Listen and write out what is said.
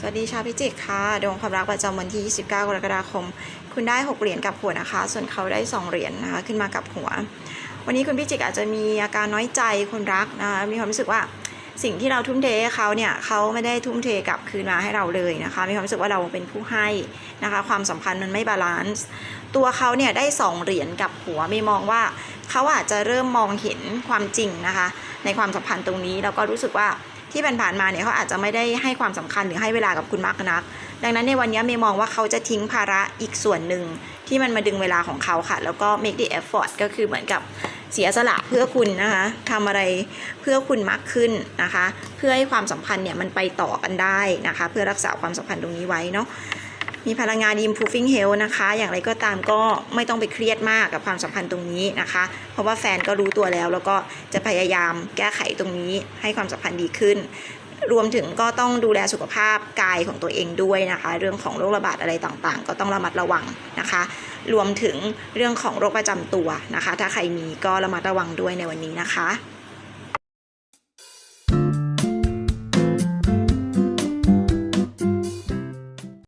สวัสดีชาวพิจิกค่ะดวงความรักประจำวันที่ 29 กรกฎาคม คุณได้ 6 เหรียญกับหัวนะคะ ส่วนเขาได้ 2 เหรียญนะคะขึ้นมากับหัว วันนี้คุณพิจิกอาจจะมีอาการน้อยใจคนรักนะคะมีความรู้สึกว่าสิ่งที่เราทุ่มเทให้เขาเนี่ยเขาไม่ได้ทุ่มเทกลับคืนมาให้เราเลยนะคะ มีความรู้สึกว่าเราเป็นผู้ให้นะคะ ความสัมพันธ์มันไม่บาลานซ์ตัวเขาเนี่ยได้ 2 เหรียญกับหัวไม่มองว่าเขาอาจจะเริ่มมองเห็นความจริงนะคะ ในความสัมพันธ์ตรงนี้แล้วก็รู้สึกว่า ที่ผ่านๆมาเนี่ยเขาอาจจะไม่ได้ให้ความสำคัญหรือให้เวลากับคุณมากนัก ดังนั้นในวันนี้เมย์มองว่าเขาจะทิ้งภาระอีกส่วนหนึ่งที่มันมาดึงเวลาของเขาค่ะ แล้วก็ make the effort ก็คือเหมือนกับเสียสละเพื่อคุณนะคะทำอะไรเพื่อคุณมากขึ้นนะคะ เพื่อให้ความสัมพันธ์เนี่ยมันไปต่อกันได้นะคะ เพื่อรักษาความสัมพันธ์ตรงนี้ไว้เนาะ มีพลังงาน improving health นะคะ อย่างไรก็ตามก็ไม่ต้องไปเครียดมากกับความสัมพันธ์ตรงนี้นะคะ เพราะว่าแฟนก็รู้ตัวแล้ว แล้วก็จะพยายามแก้ไขตรงนี้ให้ความสัมพันธ์ดีขึ้น รวมถึงก็ต้องดูแลสุขภาพกายของตัวเองด้วยนะคะ เรื่องของโรคระบาดอะไรต่างๆ ก็ต้องระมัดระวังนะคะ รวมถึงเรื่องของโรคประจำตัวนะคะ ถ้าใครมีก็ระมัดระวังด้วยในวันนี้นะคะ